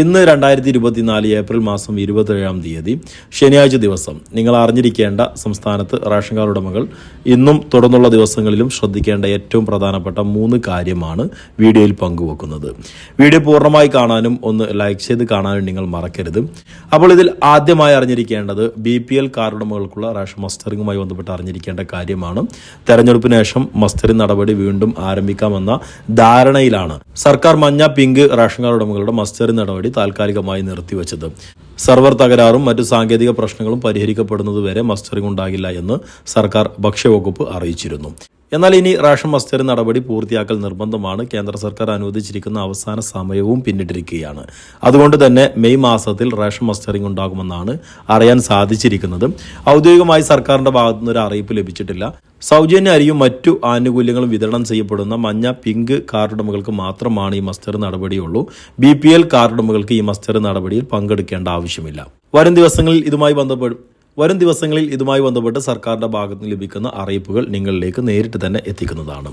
ഇന്ന് രണ്ടായിരത്തി ഇരുപത്തിനാല് ഏപ്രിൽ മാസം ഇരുപത്തേഴാം തീയതി ശനിയാഴ്ച ദിവസം. നിങ്ങൾ അറിഞ്ഞിരിക്കേണ്ട സംസ്ഥാനത്ത് റേഷൻ കാർഡ് ഉടമകൾ ഇന്നും തുടർന്നുള്ള ദിവസങ്ങളിലും ശ്രദ്ധിക്കേണ്ട ഏറ്റവും പ്രധാനപ്പെട്ട മൂന്ന് കാര്യമാണ് വീഡിയോയിൽ പങ്കുവെക്കുന്നത്. വീഡിയോ പൂർണമായി കാണാനും ഒന്ന് ലൈക്ക് ചെയ്ത് കാണാനും നിങ്ങൾ മറക്കരുത്. അപ്പോൾ ഇതിൽ ആദ്യമായി അറിഞ്ഞിരിക്കേണ്ടത് ബി പി എൽ കാർഡ് ഉടമകൾക്കുള്ള റേഷൻ മസ്റ്ററിങ്ങുമായി ബന്ധപ്പെട്ട് അറിഞ്ഞിരിക്കേണ്ട കാര്യമാണ്. തെരഞ്ഞെടുപ്പിന് ശേഷം മസ്റ്ററിംഗ് നടപടി വീണ്ടും ആരംഭിക്കാമെന്ന ധാരണയിലാണ്. സർക്കാർ മഞ്ഞ പിങ്ക് റേഷൻ കാർഡ് ഉടമകളുടെ മസ്റ്ററിംഗ് നടപടി താൽക്കാലികമായി നിർത്തിവച്ചത്. സെർവർ തകരാറും മറ്റു സാങ്കേതിക പ്രശ്നങ്ങളും പരിഹരിക്കപ്പെടുന്നതുവരെ മസ്റ്ററിംഗ് ഉണ്ടാകില്ല എന്ന് സർക്കാർ ഭക്ഷ്യവകുപ്പ് അറിയിച്ചിരുന്നു. എന്നാൽ ഇനി റേഷൻ മസ്റ്റർ നടപടി പൂർത്തിയാക്കൽ നിർബന്ധമാണ്. കേന്ദ്ര സർക്കാർ അനുവദിച്ചിരിക്കുന്ന അവസാന സമയവും പിന്നിട്ടിരിക്കുകയാണ്. അതുകൊണ്ട് തന്നെ മെയ് മാസത്തിൽ റേഷൻ മസ്റ്ററിംഗ് ഉണ്ടാകുമെന്നാണ് അറിയാൻ സാധിച്ചിരിക്കുന്നത്. ഔദ്യോഗികമായി സർക്കാരിന്റെ ഭാഗത്തുനിന്ന് ഒരു അറിയിപ്പ് ലഭിച്ചിട്ടില്ല. സൗജന്യ അരിയും മറ്റു ആനുകൂല്യങ്ങളും വിതരണം ചെയ്യപ്പെടുന്ന മഞ്ഞ പിങ്ക് കാർഡുടമകൾക്ക് മാത്രമാണ് ഈ മസ്റ്റർ നടപടിയുള്ളൂ. ബി പി എൽ കാർഡുടമകൾക്ക് ഈ മസ്റ്റർ നടപടിയിൽ പങ്കെടുക്കേണ്ട ആവശ്യമില്ല. വരും ദിവസങ്ങളിൽ ഇതുമായി ബന്ധപ്പെടും. വരും ദിവസങ്ങളിൽ ഇതുമായി ബന്ധപ്പെട്ട് സർക്കാരിന്റെ ഭാഗത്ത് നിന്ന് ലഭിക്കുന്ന അറിയിപ്പുകൾ നിങ്ങളിലേക്ക് നേരിട്ട് തന്നെ എത്തിക്കുന്നതാണ്.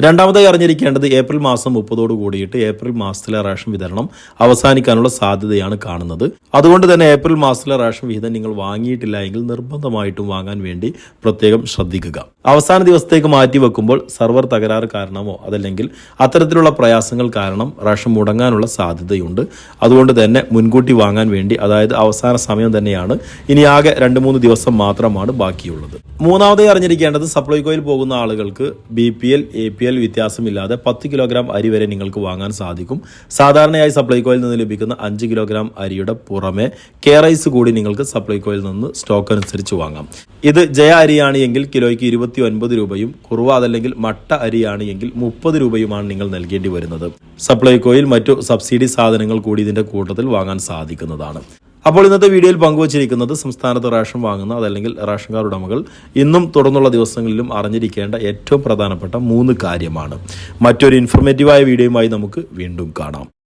രണ്ടാമതായി അറിഞ്ഞിരിക്കേണ്ടത് ഏപ്രിൽ മാസം മുപ്പതോട് കൂടിയിട്ട് ഏപ്രിൽ മാസത്തിലെ റേഷൻ വിതരണം അവസാനിക്കാനുള്ള സാധ്യതയാണ് കാണുന്നത്. അതുകൊണ്ട് തന്നെ ഏപ്രിൽ മാസത്തിലെ റേഷൻ വിഹിതം നിങ്ങൾ വാങ്ങിയിട്ടില്ല എങ്കിൽ നിർബന്ധമായിട്ടും വാങ്ങാൻ വേണ്ടി പ്രത്യേകം ശ്രദ്ധിക്കുക. അവസാന ദിവസത്തേക്ക് മാറ്റി വെക്കുമ്പോൾ സർവർ തകരാറ് കാരണമോ അതല്ലെങ്കിൽ അത്തരത്തിലുള്ള പ്രയാസങ്ങൾ കാരണം റേഷൻ മുടങ്ങാനുള്ള സാധ്യതയുണ്ട്. അതുകൊണ്ട് തന്നെ മുൻകൂട്ടി വാങ്ങാൻ വേണ്ടി അതായത് അവസാന സമയം തന്നെയാണ് ഇനി ആകെ രണ്ട് മൂന്ന് ദിവസം മാത്രമാണ് ബാക്കിയുള്ളത്. മൂന്നാമതായി അറിഞ്ഞിരിക്കേണ്ടത് സപ്ലൈകോയിൽ പോകുന്ന ആളുകൾക്ക് B P L A P L വ്യത്യാസമില്ലാതെ പത്ത് കിലോഗ്രാം അരി വരെ നിങ്ങൾക്ക് വാങ്ങാൻ സാധിക്കും. സാധാരണയായി സപ്ലൈകോയിൽ നിന്ന് ലഭിക്കുന്ന അഞ്ച് കിലോഗ്രാം അരിയുടെ പുറമെ കെ റൈസ് കൂടി നിങ്ങൾക്ക് സപ്ലൈകോയിൽ നിന്ന് സ്റ്റോക്ക് അനുസരിച്ച് വാങ്ങാം. ഇത് ജയ അരിയാണ് എങ്കിൽ കിലോയ്ക്ക് ഇരുപത്തി ഒൻപത് രൂപയും കുറുവ അതല്ലെങ്കിൽ മട്ട അരിയാണ് എങ്കിൽ മുപ്പത് രൂപയുമാണ് നിങ്ങൾ നൽകേണ്ടി വരുന്നത്. സപ്ലൈകോയിൽ മറ്റു സബ്സിഡി സാധനങ്ങൾ കൂടി ഇതിന്റെ കൂട്ടത്തിൽ വാങ്ങാൻ സാധിക്കുന്നതാണ്. അപ്പോൾ ഇന്നത്തെ വീഡിയോയിൽ പങ്കുവച്ചിരിക്കുന്നത് സംസ്ഥാനത്ത് റേഷൻ വാങ്ങുന്ന അതല്ലെങ്കിൽ റേഷൻ കാർഡ് ഉടമകൾ ഇന്നും തുടർന്നുള്ള ദിവസങ്ങളിലും അറിഞ്ഞിരിക്കേണ്ട ഏറ്റവും പ്രധാനപ്പെട്ട മൂന്ന് കാര്യമാണ്. മറ്റൊരു ഇൻഫോർമേറ്റീവായ വീഡിയോയുമായി നമുക്ക് വീണ്ടും കാണാം.